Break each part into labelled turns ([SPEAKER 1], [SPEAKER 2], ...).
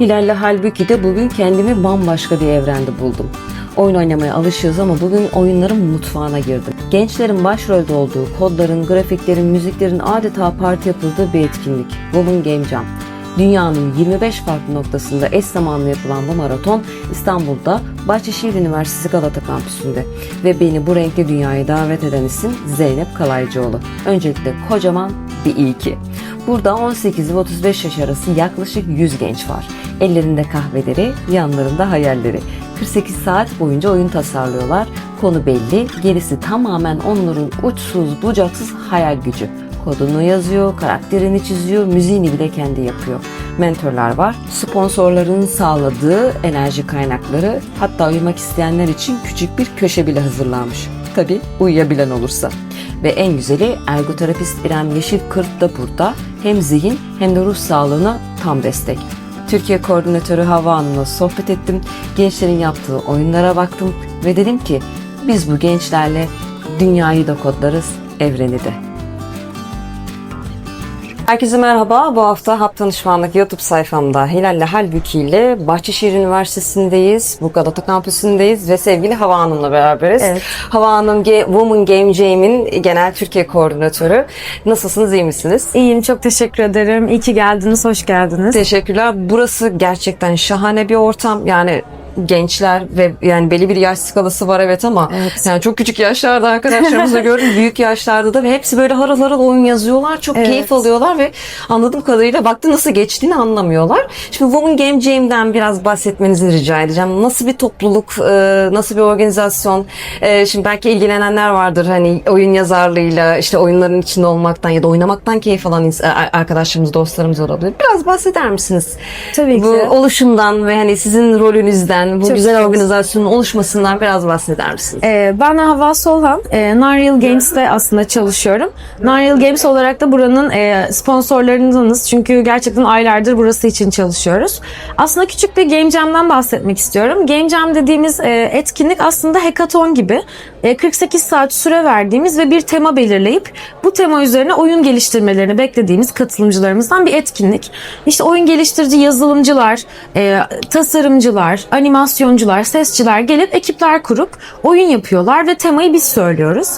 [SPEAKER 1] Hilal'le halbuki de bugün kendimi bambaşka bir evrende buldum. Oyun oynamaya alışığız ama bugün oyunların mutfağına girdim. Gençlerin başrolde olduğu kodların, grafiklerin, müziklerin adeta parti yapıldığı bir etkinlik. Woman Game Jam. Dünyanın 25 farklı noktasında eş zamanlı yapılan bu maraton İstanbul'da Bahçeşehir Üniversitesi Galata Kampüsü'nde ve beni bu renkli dünyaya davet eden isim Zeynep Kalaycıoğlu. Öncelikle kocaman bir iyi ki. Burada 18 ve 35 yaş arası yaklaşık 100 genç var. Ellerinde kahveleri, yanlarında hayalleri. 48 saat boyunca oyun tasarlıyorlar. Konu belli, gerisi tamamen onların uçsuz bucaksız hayal gücü. Kodunu yazıyor, karakterini çiziyor, müziğini bile kendi yapıyor. Mentorlar var, sponsorların sağladığı enerji kaynakları, hatta uyumak isteyenler için küçük bir köşe bile hazırlanmış. Tabi uyuyabilen olursa. Ve en güzeli ergoterapist İrem Yeşilkırt da burada hem zihin hem de ruh sağlığına tam destek. Türkiye Koordinatörü Hava Hanım'la sohbet ettim. Gençlerin yaptığı oyunlara baktım ve dedim ki biz bu gençlerle dünyayı da kodlarız, evreni de. Herkese merhaba. Bu hafta Hap Danışmanlık YouTube sayfamda Hilal'le Halbuki ile Bahçeşehir Üniversitesi'ndeyiz. Bu Galata Kampüsü'ndeyiz ve sevgili Hava Hanım'la beraberiz.
[SPEAKER 2] Evet.
[SPEAKER 1] Hava Hanım Women Game Jam'in genel Türkiye koordinatörü. Nasılsınız, iyi misiniz?
[SPEAKER 2] İyiyim, çok teşekkür ederim. İyi ki geldiniz, hoş geldiniz.
[SPEAKER 1] Teşekkürler. Burası gerçekten şahane bir ortam. Yani gençler ve yani belli bir yaş skalası var evet ama
[SPEAKER 2] Evet.
[SPEAKER 1] yani çok küçük yaşlarda arkadaşlarımızla gördüm büyük yaşlarda da ve hepsi böyle harıl harıl oyun yazıyorlar çok
[SPEAKER 2] Evet.
[SPEAKER 1] keyif alıyorlar ve anladığım kadarıyla baktı nasıl geçtiğini anlamıyorlar. Şimdi Women Game Jam'den biraz bahsetmenizi rica edeceğim. Nasıl bir topluluk, e, nasıl bir organizasyon? E, Şimdi belki ilgilenenler vardır hani oyun yazarlığıyla işte oyunların içinde olmaktan ya da oynamaktan keyif alan arkadaşlarımız, dostlarımız olabilir. Biraz bahseder misiniz?
[SPEAKER 2] Tabii
[SPEAKER 1] Bu
[SPEAKER 2] ki.
[SPEAKER 1] oluşumdan ve hani sizin rolünüzden, bu
[SPEAKER 2] Çok
[SPEAKER 1] güzel organizasyonun oluşmasından biraz bahseder misiniz?
[SPEAKER 2] Ee, ben Hava Solhan, e, Nariel Games'te aslında çalışıyorum. Nariel Games olarak da buranın e, sponsorlarındanız. Çünkü gerçekten aylardır burası için çalışıyoruz. Aslında küçük bir Game Jam'den bahsetmek istiyorum. Game Jam dediğimiz e, etkinlik aslında hackathon gibi. E, 48 saat süre verdiğimiz ve bir tema belirleyip bu tema üzerine oyun geliştirmelerini beklediğimiz katılımcılarımızdan bir etkinlik. İşte oyun geliştirici yazılımcılar, e, tasarımcılar, animasyoncular, sesçiler gelip ekipler kurup oyun yapıyorlar ve temayı biz söylüyoruz.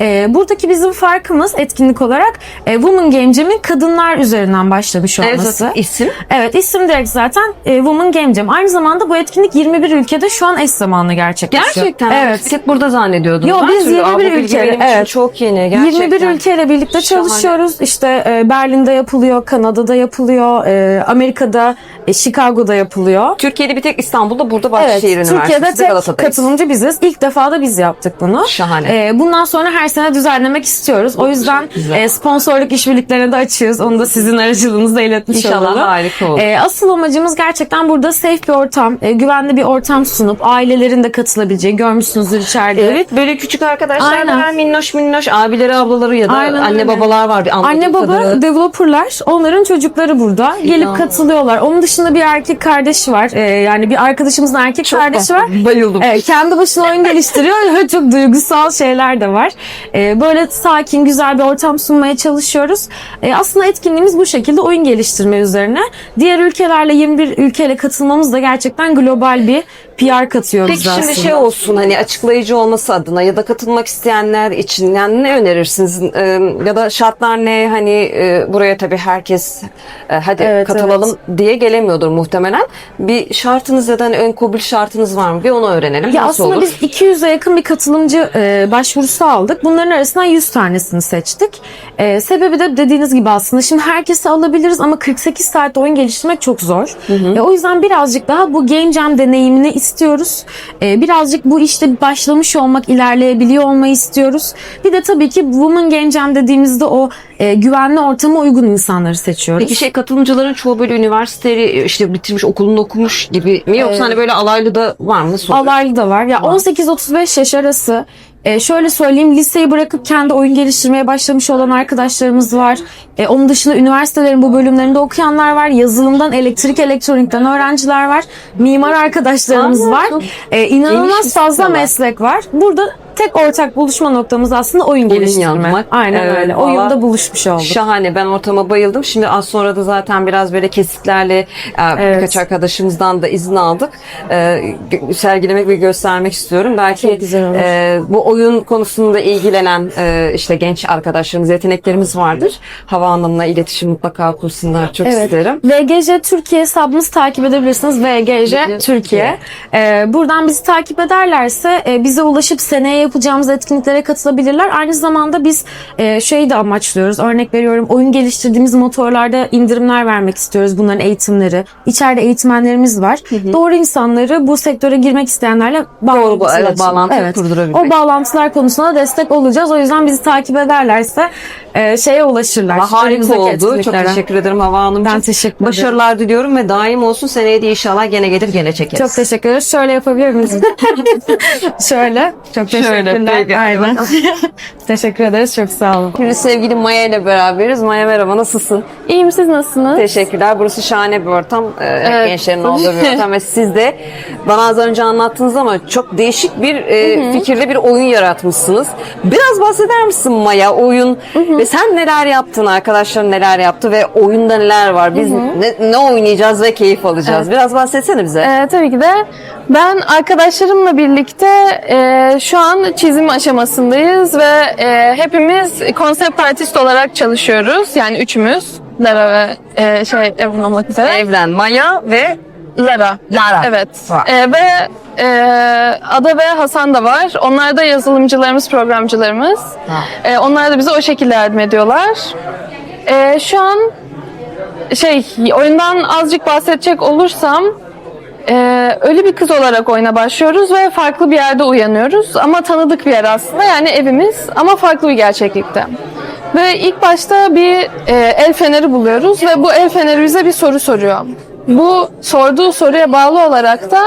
[SPEAKER 2] E, buradaki bizim farkımız etkinlik olarak e, Woman Game Jam'in kadınlar üzerinden başlamış
[SPEAKER 1] Evet,
[SPEAKER 2] olması.
[SPEAKER 1] zaten isim.
[SPEAKER 2] Evet isim direkt zaten e, Woman Game Jam. Aynı zamanda bu etkinlik 21 ülkede şu an eş zamanlı gerçekleşiyor.
[SPEAKER 1] Gerçekten.
[SPEAKER 2] Evet.
[SPEAKER 1] Hep burada zannediyordum.
[SPEAKER 2] Yo,
[SPEAKER 1] Ben
[SPEAKER 2] biz
[SPEAKER 1] çünkü,
[SPEAKER 2] 21
[SPEAKER 1] aa, bu bilgi
[SPEAKER 2] ülke,
[SPEAKER 1] benim için
[SPEAKER 2] evet.
[SPEAKER 1] çok yeni. Gerçekten.
[SPEAKER 2] 21 ülkeyle birlikte
[SPEAKER 1] Şahane.
[SPEAKER 2] çalışıyoruz. İşte e, Berlin'de yapılıyor, Kanada'da yapılıyor, e, Amerika'da, e, Chicago'da yapılıyor.
[SPEAKER 1] Türkiye'de bir tek İstanbul'da burada
[SPEAKER 2] Evet,
[SPEAKER 1] Bahçeşehir Üniversitesi'nde
[SPEAKER 2] Türkiye'de tek
[SPEAKER 1] Galata'dayız.
[SPEAKER 2] katılımcı biziz. İlk defa da biz yaptık bunu.
[SPEAKER 1] Şahane.
[SPEAKER 2] E, bundan sonra her sene düzenlemek istiyoruz. O yüzden e, sponsorluk işbirliklerine de açığız. Onu da sizin aracılığınızla iletmiş
[SPEAKER 1] İnşallah
[SPEAKER 2] olalım.
[SPEAKER 1] harika olur.
[SPEAKER 2] E, asıl amacımız gerçekten burada safe bir ortam, e, güvenli bir ortam sunup ailelerin de katılabileceği görmüşsünüzdür içeride.
[SPEAKER 1] Evet böyle küçük arkadaşlar da var minnoş minnoş abileri ablaları ya da
[SPEAKER 2] Aynen
[SPEAKER 1] anne
[SPEAKER 2] öyle.
[SPEAKER 1] babalar var. Anladığım
[SPEAKER 2] Anne baba
[SPEAKER 1] kadarıyla.
[SPEAKER 2] developerlar onların çocukları burada gelip
[SPEAKER 1] İnanılmaz.
[SPEAKER 2] katılıyorlar. Onun dışında bir erkek kardeşi var. Ee, yani bir arkadaşımızın erkek kardeşi var.
[SPEAKER 1] Bayıldım.
[SPEAKER 2] Evet, kendi başına oyun geliştiriyor çok duygusal şeyler de var. Ee, böyle sakin, güzel bir ortam sunmaya çalışıyoruz. Ee, aslında etkinliğimiz bu şekilde oyun geliştirme üzerine. Diğer ülkelerle 21 ülkeyle katılmamız da gerçekten global bir PR katıyor
[SPEAKER 1] Peki
[SPEAKER 2] bize
[SPEAKER 1] şimdi
[SPEAKER 2] aslında.
[SPEAKER 1] şey olsun hani açıklayıcı olması adına ya da katılmak isteyenler için yani ne önerirsiniz Ee, ya da şartlar ne hani e, buraya tabii herkes e, hadi
[SPEAKER 2] Evet,
[SPEAKER 1] katılalım diye gelemiyordur muhtemelen. Bir şartınız ya da ön kabul şartınız var mı? Bir onu öğrenelim.
[SPEAKER 2] Ya
[SPEAKER 1] Nasıl
[SPEAKER 2] aslında
[SPEAKER 1] olur?
[SPEAKER 2] biz 200'e yakın bir katılımcı e, başvurusu aldık. Bunların arasından 100 tanesini seçtik. E, sebebi de dediğiniz gibi aslında şimdi herkesi alabiliriz ama 48 saatte oyun geliştirmek çok zor. E, o yüzden birazcık daha bu Game Jam deneyimini istiyoruz. E, birazcık bu işte başlamış olmak, ilerleyebiliyor olmayı istiyoruz. Bir de tabii ki Women Game Jam dediğimizde o e, güvenli ortama uygun insanları seçiyoruz.
[SPEAKER 1] Peki şey katılımcıların çoğu böyle üniversiteyi işte bitirmiş okulunu okumuş gibi mi yoksa
[SPEAKER 2] Evet.
[SPEAKER 1] hani böyle alaylı da var mı? Nasıl oluyor?
[SPEAKER 2] Alaylı da var. Ya 18-35 yaş arası e, şöyle söyleyeyim liseyi bırakıp kendi oyun geliştirmeye başlamış olan arkadaşlarımız var. E, onun dışında üniversitelerin bu bölümlerinde okuyanlar var. Yazılımdan, elektrik, elektronikten öğrenciler var. Mimar arkadaşlarımız var. E, inanılmaz fazla meslek var. Burada tek ortak buluşma noktamız aslında oyun, geliştirme.
[SPEAKER 1] yapmak.
[SPEAKER 2] Aynen
[SPEAKER 1] Evet,
[SPEAKER 2] öyle.
[SPEAKER 1] valla
[SPEAKER 2] Oyunda buluşmuş olduk.
[SPEAKER 1] Şahane. Ben ortama bayıldım. Şimdi az sonra da zaten biraz böyle kesitlerle e, birkaç arkadaşımızdan da izin aldık. E, sergilemek ve göstermek istiyorum. Belki e, bu oyun konusunda ilgilenen e, işte genç arkadaşlarımız, yeteneklerimiz vardır. Hava Hanım'la iletişim mutlaka kursunlar. Çok isterim.
[SPEAKER 2] VGJ Türkiye hesabımızı takip edebilirsiniz. VGJ
[SPEAKER 1] Türkiye.
[SPEAKER 2] Türkiye. Ee, buradan bizi takip ederlerse e, bize ulaşıp seneye yapacağımız etkinliklere katılabilirler. Aynı zamanda biz e, şeyi de amaçlıyoruz. Örnek veriyorum oyun geliştirdiğimiz motorlarda indirimler vermek istiyoruz. Bunların eğitimleri. İçeride eğitmenlerimiz var. Doğru insanları bu sektöre girmek isteyenlerle
[SPEAKER 1] Doğru, evet, bağlantı kurdurabilmek.
[SPEAKER 2] O bağlantılar konusunda da destek olacağız. O yüzden bizi takip ederlerse e, şeye ulaşırlar.
[SPEAKER 1] Ama harika oldu. Çok teşekkür ederim Hava Hanımcığım.
[SPEAKER 2] Ben teşekkür ederim.
[SPEAKER 1] Başarılar diliyorum ve daim olsun. Seneye de inşallah gene gelir gene çekeriz.
[SPEAKER 2] Çok teşekkür ederiz. Şöyle yapabilir miyiz? Şöyle. Çok
[SPEAKER 1] Şöyle, peki.
[SPEAKER 2] Aynen. teşekkür ederiz. Çok sağ olun.
[SPEAKER 1] Şimdi sevgili Maya ile beraberiz. Maya merhaba nasılsın?
[SPEAKER 3] İyiyim siz nasılsınız?
[SPEAKER 1] Teşekkürler. Burası şahane bir ortam. Ee, Gençlerin olduğu bir ortam ve siz de bana az önce anlattınız ama çok değişik bir e, fikirle bir oyun yaratmışsınız. Biraz bahseder misin Maya? Oyun ve sen neler yaptın? Arkadaşların neler yaptı ve oyunda neler var? Biz ne, ne oynayacağız ve keyif alacağız? Biraz bahsetsene bize.
[SPEAKER 3] Ee, tabii ki de ben arkadaşlarımla birlikte e, şu an çizim aşamasındayız ve e, hepimiz konsept artist olarak çalışıyoruz. Yani üçümüz. Lara ve e, şey Evren olmak üzere.
[SPEAKER 1] Evlen, Maya ve
[SPEAKER 3] Lara.
[SPEAKER 1] Lara.
[SPEAKER 3] Evet.
[SPEAKER 1] Var.
[SPEAKER 3] E, ve e, Ada ve Hasan da var. Onlar da yazılımcılarımız, programcılarımız. E, onlar da bize o şekilde yardım ediyorlar. E, şu an şey oyundan azıcık bahsedecek olursam e, ölü bir kız olarak oyuna başlıyoruz ve farklı bir yerde uyanıyoruz ama tanıdık bir yer aslında yani evimiz ama farklı bir gerçeklikte. Ve ilk başta bir e, el feneri buluyoruz ve bu el feneri bize bir soru soruyor. Bu sorduğu soruya bağlı olarak da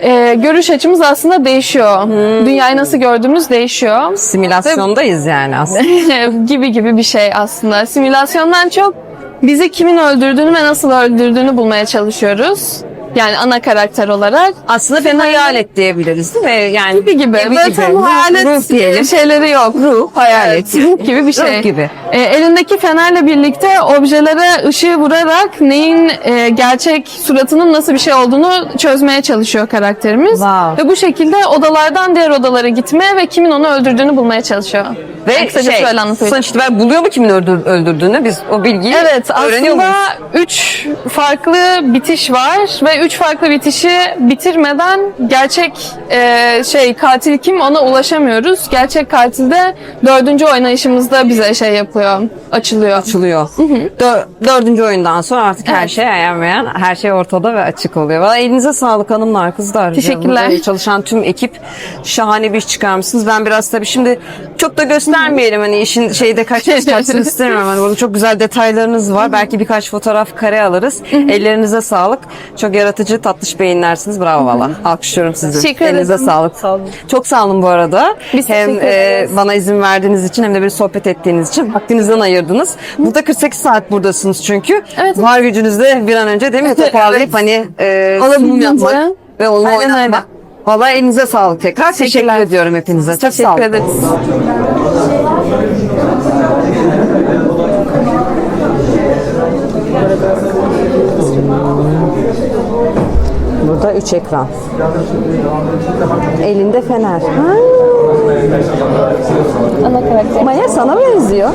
[SPEAKER 3] e, görüş açımız aslında değişiyor. Dünyayı nasıl gördüğümüz değişiyor.
[SPEAKER 1] simülasyondayız yani aslında.
[SPEAKER 3] gibi gibi bir şey aslında. Simülasyondan çok bizi kimin öldürdüğünü ve nasıl öldürdüğünü bulmaya çalışıyoruz. Yani ana karakter olarak.
[SPEAKER 1] Aslında bir hayalet diyebiliriz değil mi? Yani
[SPEAKER 3] Gibi gibi.
[SPEAKER 1] Gibi
[SPEAKER 3] Böyle
[SPEAKER 1] gibi.
[SPEAKER 3] tam hayalet
[SPEAKER 1] Ruh diyelim.
[SPEAKER 3] şeyleri yok. Ruh, hayalet gibi bir şey.
[SPEAKER 1] Ruh gibi.
[SPEAKER 3] E, elindeki fenerle birlikte objelere ışığı vurarak neyin e, gerçek suratının nasıl bir şey olduğunu çözmeye çalışıyor karakterimiz.
[SPEAKER 1] Wow.
[SPEAKER 3] Ve bu şekilde odalardan diğer odalara gitmeye ve kimin onu öldürdüğünü bulmaya çalışıyor.
[SPEAKER 1] Ve
[SPEAKER 3] Yani kısaca
[SPEAKER 1] şey,
[SPEAKER 3] anlatayım.
[SPEAKER 1] itibariyle buluyor mu kimin öldür- öldürdüğünü? Biz o bilgiyi
[SPEAKER 3] Evet
[SPEAKER 1] öğreniyor
[SPEAKER 3] aslında
[SPEAKER 1] muyuz?
[SPEAKER 3] üç farklı bitiş var ve üç farklı bitişi bitirmeden gerçek e, şey katil kim ona ulaşamıyoruz. Gerçek katil de dördüncü oynayışımızda bize şey yapıyor, açılıyor.
[SPEAKER 1] Açılıyor. Dör- dördüncü oyundan sonra artık her şey ayanmayan, her şey ortada ve açık oluyor. Valla elinize sağlık hanımlar, kızlar.
[SPEAKER 3] Teşekkürler.
[SPEAKER 1] Burada çalışan tüm ekip şahane bir iş çıkarmışsınız. Ben biraz tabii şimdi çok da göstermeyelim hani işin şeyde kaç kaçsın istemiyorum. Hani burada çok güzel detaylarınız var. Belki birkaç fotoğraf kare alırız. Ellerinize sağlık. Çok yaratıcı, tatlış beyinlersiniz. Bravo valla. Alkışlıyorum sizi.
[SPEAKER 3] Teşekkür
[SPEAKER 1] Elinize
[SPEAKER 3] ederim.
[SPEAKER 1] sağlık. Çok sağ olun bu arada.
[SPEAKER 3] Biz
[SPEAKER 1] hem e, bana izin verdiğiniz için hem de bir sohbet ettiğiniz için vaktinizden ayırdınız. Burada 48 saat buradasınız çünkü.
[SPEAKER 3] Evet.
[SPEAKER 1] Var gücünüzle bir an önce değil mi toparlayıp hani e, sunum yapmak ve onu
[SPEAKER 3] Aynen
[SPEAKER 1] oynatmak.
[SPEAKER 3] öyle.
[SPEAKER 1] Valla elinize sağlık tekrar. Teşekkür ediyorum hepinize. Çok sağ
[SPEAKER 3] Teşekkür
[SPEAKER 1] olun.
[SPEAKER 3] ederiz.
[SPEAKER 1] Burada üç ekran. Elinde fener. Ha.
[SPEAKER 3] Ana karakter.
[SPEAKER 1] Maya sana benziyor.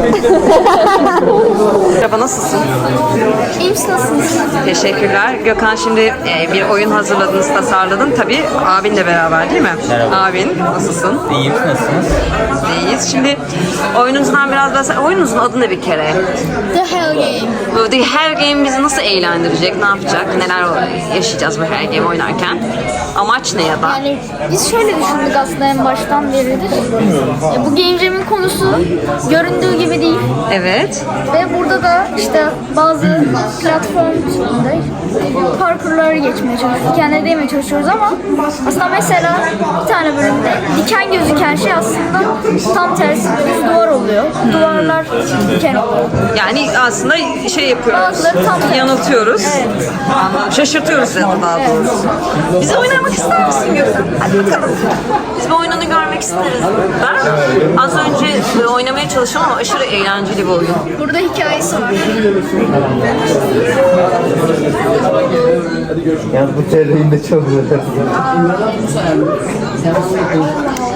[SPEAKER 1] Merhaba nasılsın?
[SPEAKER 4] İyi misin nasılsınız?
[SPEAKER 1] Teşekkürler. Gökhan şimdi e, bir oyun hazırladınız, tasarladın. Tabii abinle beraber değil mi?
[SPEAKER 5] Merhaba.
[SPEAKER 1] Abin nasılsın?
[SPEAKER 5] İyiyim, nasılsınız?
[SPEAKER 1] İyiyiz. Şimdi oyununuzdan biraz bahset. Oyununuzun adı ne bir kere?
[SPEAKER 4] The Hell Game.
[SPEAKER 1] Bu The Her Game bizi nasıl eğlendirecek, ne yapacak, neler yaşayacağız bu Her Game oynarken? Amaç ne ya da?
[SPEAKER 4] Yani biz şöyle düşündük aslında en baştan beridir. Ya bu Jam'in konusu göründüğü gibi değil.
[SPEAKER 1] Evet.
[SPEAKER 4] Ve burada da işte bazı platform üstünde parkurları geçmeye çalışıyoruz. Kendine değmeye çalışıyoruz ama aslında mesela bir tane bölümde diken gözüken şey aslında tam tersi düz duvar oluyor. Duvarlar diken oluyor.
[SPEAKER 1] Yani aslında şey yapıyoruz.
[SPEAKER 4] Bazıları tam tersi.
[SPEAKER 1] Yanıltıyoruz.
[SPEAKER 4] Evet.
[SPEAKER 1] Anladım. Şaşırtıyoruz seni daha doğrusu. Bizi oynamak ister misin Gökhan? Hadi bakalım. Biz bu oyununu görmek istiyoruz. Ben az önce e, oynamaya çalıştım ama aşırı eğlenceli bir oyun.
[SPEAKER 4] Burada hikayesi var.
[SPEAKER 5] Yalnız bu terliğinde çok güzel.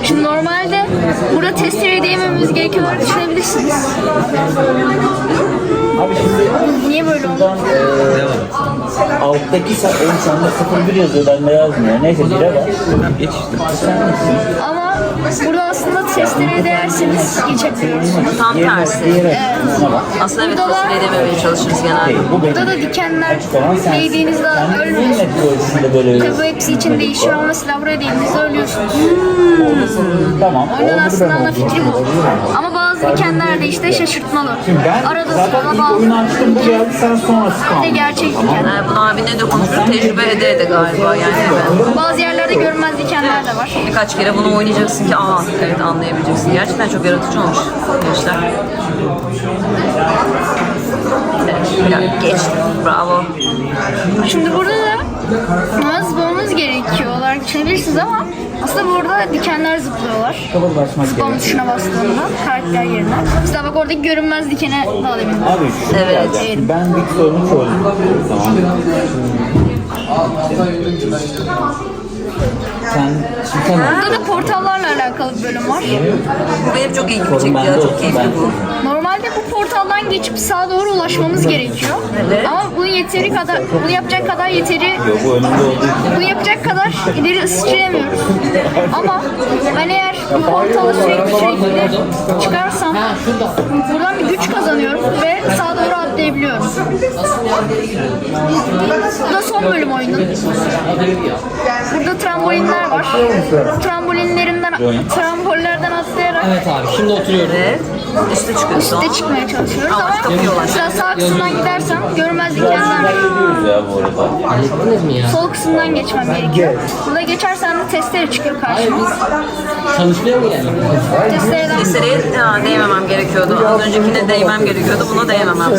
[SPEAKER 4] Şimdi normalde burada testere değmememiz gerekiyor düşünebilirsiniz.
[SPEAKER 5] Abi şimdi
[SPEAKER 4] Niye böyle oldu?
[SPEAKER 5] alttaki sa- ön sende 01 yazıyor bende yazmıyor. Neyse bire bak. Geç işte.
[SPEAKER 4] Ama burada aslında testereye değerseniz geçebiliyoruz.
[SPEAKER 1] Tam tersi.
[SPEAKER 5] Bak.
[SPEAKER 1] Aslında evet
[SPEAKER 4] Burada da-
[SPEAKER 1] fasulye dememeye çalışırız genelde.
[SPEAKER 4] Burada da dikenler değdiğinizde ölmüyorsunuz. Tabii bu hepsi için değişiyor ama mesela buraya değdiğinizde ölüyorsunuz.
[SPEAKER 5] Tamam.
[SPEAKER 4] Oyunun aslında
[SPEAKER 5] ben
[SPEAKER 4] ana fikri bu. Ama dikenler de işte şaşırtmalı.
[SPEAKER 5] Ben
[SPEAKER 4] Arada
[SPEAKER 5] zaten ilk
[SPEAKER 4] bazı
[SPEAKER 5] oyunu açtım bu geldi sen sonrası
[SPEAKER 4] bir de
[SPEAKER 5] kaldın.
[SPEAKER 4] gerçek diken.
[SPEAKER 1] Yani bunu abinle de konuşuyoruz. Tecrübe ede ede galiba yani. Evet.
[SPEAKER 4] Bazı yerlerde görünmez dikenler de var.
[SPEAKER 1] Birkaç kere bunu oynayacaksın ki aa evet anlayabileceksin. Gerçekten çok yaratıcı olmuş gençler. Evet, geçti. Bravo.
[SPEAKER 4] Şimdi burada da ama zıplamamız gerekiyor olarak düşünebilirsiniz ama aslında burada dikenler zıplıyorlar.
[SPEAKER 5] Gerek.
[SPEAKER 4] tuşuna bastığında karakter yerine. Mesela bak oradaki görünmez dikene daha demin.
[SPEAKER 5] Abi şu
[SPEAKER 1] Evet.
[SPEAKER 5] evet. Ben bir sorunu çözdüm. Tamam. Sen sen
[SPEAKER 4] Burada da portallarla alakalı bir bölüm var.
[SPEAKER 1] Bu benim çok ilgimi çekti ya. Çok keyifli bu.
[SPEAKER 4] Normalde bu portaldan geçip sağa doğru ulaşmamız gerekiyor.
[SPEAKER 1] Evet.
[SPEAKER 4] Ama bunun yeteri kadar, bunu yapacak kadar yeteri
[SPEAKER 5] bu önümde olduğu için.
[SPEAKER 4] bunu yapacak kadar ileri sıçrayamıyoruz. Ama ben eğer bu portalı sürekli sürekli çıkarsam buradan bir güç kazanıyorum ve sağa doğru atlayabiliyorum. Bu da son bölüm oyunun. Burada trambolinler var. Trambolinlerinden, trambollerden atlayarak
[SPEAKER 6] Evet abi şimdi oturuyorum.
[SPEAKER 1] Evet. Üste çıkıyorsun.
[SPEAKER 4] üste çıkmaya çalışıyoruz
[SPEAKER 1] Ama
[SPEAKER 4] mesela sağ kısmından gidersem görmez dikenler
[SPEAKER 5] Diyoruz ya bu arada.
[SPEAKER 6] Hallettiniz mi ya?
[SPEAKER 4] sol kısımdan geçmem gerekiyor. Burada geçersem de testere çıkıyor karşıma.
[SPEAKER 6] Çalışmaya mı geldin?
[SPEAKER 4] Testereden
[SPEAKER 1] Testereye ha, değmemem gerekiyordu. Az öncekine değmem gerekiyordu. Buna değmemem.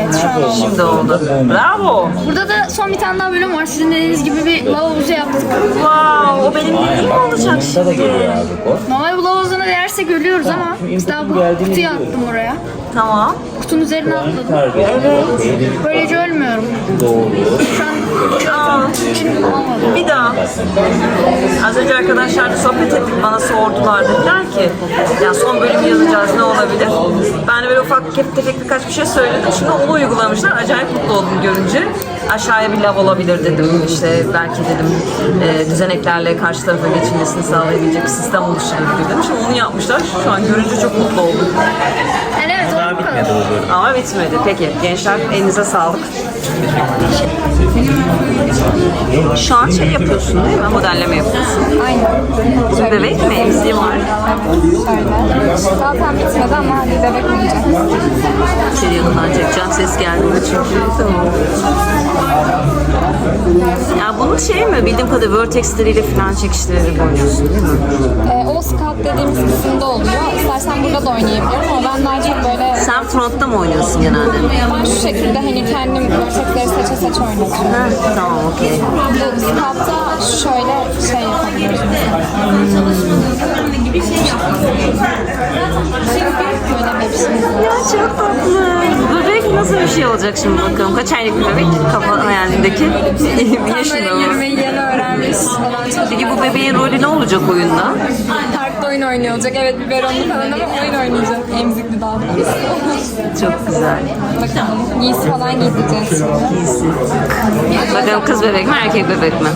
[SPEAKER 4] evet şu an oldu.
[SPEAKER 1] Şimdi oldu. Bravo.
[SPEAKER 4] Burada da son bir tane daha bölüm var. Sizin dediğiniz gibi bir lava havuzu yaptık.
[SPEAKER 1] Wow, o benim dediğim olacak
[SPEAKER 5] Burada da geliyor abi bu.
[SPEAKER 4] Normal bu lava havuzuna değersek ölüyoruz ama mesela bu kutuyu attım oraya.
[SPEAKER 1] Tamam.
[SPEAKER 4] Kutunun üzerine atladım.
[SPEAKER 5] Evet.
[SPEAKER 4] Böylece ölmüyorum.
[SPEAKER 5] Doğru.
[SPEAKER 4] Şu an için olmadı.
[SPEAKER 1] Bir daha. Az önce arkadaşlarla sohbet ettik. Bana sordular. Dediler ki ya son bölüm yazacağız ne olabilir? Ben de böyle ufak tefek tefek birkaç bir şey söyledim. Şimdi onu uygulamışlar. Acayip mutlu oldum görünce. Aşağıya bir lav olabilir dedim. İşte belki dedim e, düzeneklerle karşı tarafa geçilmesini sağlayabilecek bir sistem oluşturabilir dedim. Şimdi onu yapmışlar. Şu an görünce çok mutlu oldum.
[SPEAKER 4] Evet o bu kadar.
[SPEAKER 1] Ama bitmedi. Peki gençler elinize sağlık. Şu an şey yapıyorsun değil mi? Modelleme yapıyorsun.
[SPEAKER 7] Aynen.
[SPEAKER 1] Bizim bebek mi? Emziği var.
[SPEAKER 7] Şöyle. Zaten bitmedi ama hadi bebek oynayacağız.
[SPEAKER 1] İçeri yanından çekeceğim. Ses gelmiyor çünkü. Tamam. Ya bunun şey mi? Bildiğim kadarıyla vertexleriyle falan çekiştirerek oynuyorsun değil mi?
[SPEAKER 7] Ee, o scout dediğimiz kısımda oluyor. İstersen burada da oynayabilirim ama ben daha çok böyle
[SPEAKER 1] Sen frontta mı oynuyorsun genelde?
[SPEAKER 7] ben şu şekilde hani kendim gerçekleri seçe oynatıyorum.
[SPEAKER 1] Ha, tamam okey.
[SPEAKER 7] Scout'ta şöyle şey. Böyle şey.
[SPEAKER 1] Ya çok tatlı. Bebek nasıl bir şey olacak şimdi bakalım. Kaç aylık bir bebek? Kafa hayalindeki. yaşında mı?
[SPEAKER 7] Yürümeyi yeni öğrenmiş.
[SPEAKER 1] Peki bu bebeğin rolü ne olacak oyunda?
[SPEAKER 7] Oyun oynuyor olacak. Evet biberonlu falan ama oyun oynayacak. Emzikli daha doğrusu.
[SPEAKER 1] Çok güzel.
[SPEAKER 7] Bakalım. Giysi falan giydireceğiz.
[SPEAKER 1] İyisi. Bakalım kız bebek mi erkek bebek mi?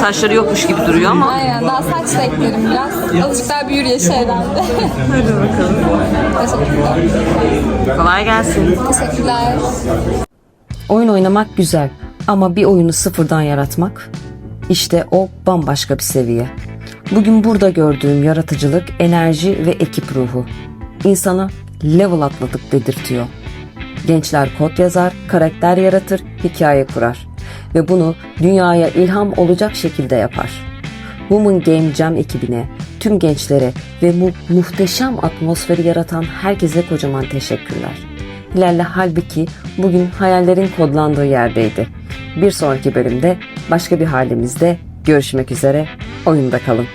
[SPEAKER 1] Saçları yokmuş gibi duruyor ama.
[SPEAKER 7] Aynen daha saç da eklerim biraz. Azıcık daha büyür yaşı herhalde.
[SPEAKER 1] Hadi bakalım.
[SPEAKER 7] Teşekkürler.
[SPEAKER 1] Kolay gelsin.
[SPEAKER 7] Teşekkürler.
[SPEAKER 1] Oyun oynamak güzel ama bir oyunu sıfırdan yaratmak işte o bambaşka bir seviye. Bugün burada gördüğüm yaratıcılık, enerji ve ekip ruhu. İnsana level atladık dedirtiyor. Gençler kod yazar, karakter yaratır, hikaye kurar. Ve bunu dünyaya ilham olacak şekilde yapar. Women Game Jam ekibine, tüm gençlere ve bu muhteşem atmosferi yaratan herkese kocaman teşekkürler. Hilal'le halbuki bugün hayallerin kodlandığı yerdeydi. Bir sonraki bölümde başka bir halimizde görüşmek üzere. Oyunda kalın.